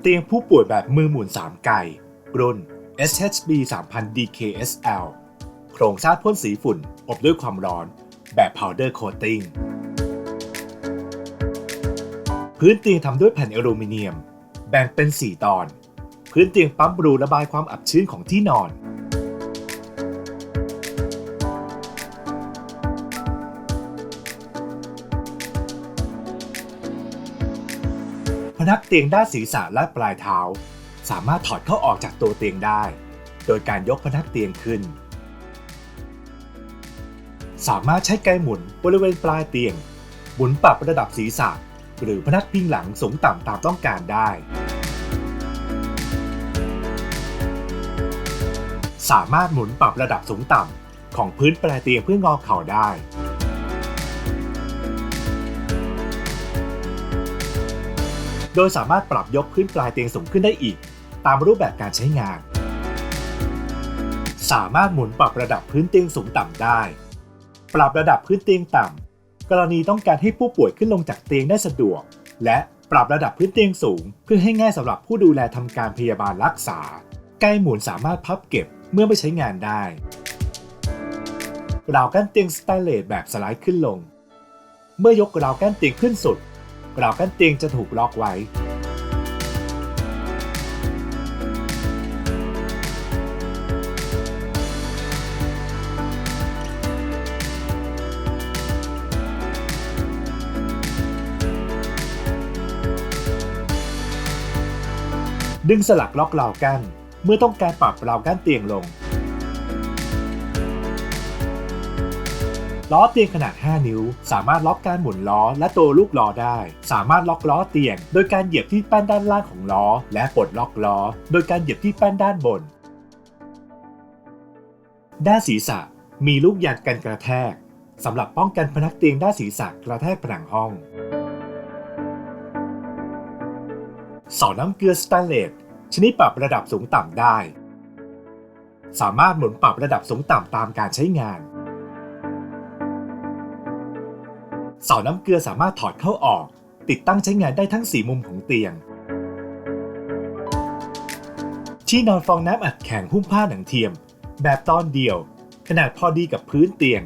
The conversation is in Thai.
เตียงผู้ป่วยแบบมือหมุน 3 ไกรุ่น SHB 3000 DKSL โครงสร้างพ่นสีฝุ่น อบด้วยความร้อน แบบ powder coating พื้นเตียงทำด้วยแผ่นอลูมิเนียม แบ่งเป็น 4 ตอน พื้นเตียงปั๊มรูระบายความอับชื้นของที่นอน นักเตียงด้านศีรษะและปลายเท้า สามารถถอดเข้าออกจากตัวเตียงได้ โดยการยกพนักเตียงขึ้น สามารถใช้ไกหมุนบริเวณปลายเตียงหมุนปรับระดับศีรษะ หรือพนักพิงหลังสูงต่ำตามต้องการได้ สามารถหมุนปรับระดับสูงต่ำของพื้นปลายเตียงเพื่องอเข่าได้ โดยสามารถปรับยกพื้นปลายเตียงสูงขึ้นได้อีก ตามรูปแบบการใช้งาน สามารถหมุนปรับระดับพื้นเตียงสูงต่ำได้ ปรับระดับพื้นเตียงต่ำ กรณีต้องการให้ผู้ป่วยขึ้นลงจากเตียงได้สะดวก และปรับระดับพื้นเตียงสูง เพื่อให้ง่ายสำหรับผู้ดูแลทำการพยาบาลรักษาไกหมุนสามารถพับเก็บเมื่อไม่ใช้งานได้ราวกั้นเตียงสแตนเลสแบบสไลด์ขึ้นลง เมื่อยกราวกั้นเตียงขึ้นสุด ราวกั้นเตียงจะถูกล็อกไว้ ดึงสลักล็อกราวกั้นเมื่อต้องการปรับราวกั้นเตียงลง ล้อเตียงขนาด 5 นิ้ว สามารถล็อกการหมุนล้อและตัวลูกล้อได้ สามารถล็อกล้อเตียง โดยการเหยียบที่แป้นด้านล่างของล้อ และปลดล็อกล้อ โดยการเหยียบที่แป้นด้านบน ด้านศีรษะ มีลูกยางกันกระแทกสำหรับป้องกันพนักเตียงด้านศีรษะกระแทกผนังห้องเสาน้ำเกลือสแตนเลสชนิดปรับระดับสูงต่ำได้ สามารถหมุนปรับระดับสูงต่ำตามการใช้งาน เสาน้ำเกลือสามารถถอดเข้าออก ติดตั้งใช้งานได้ทั้ง 4 มุมของเตียง ที่นอนฟองน้ำอัดแข็งหุ้มผ้าหนังเทียม แบบตอนเดียว ขนาดพอดีกับพื้นเตียง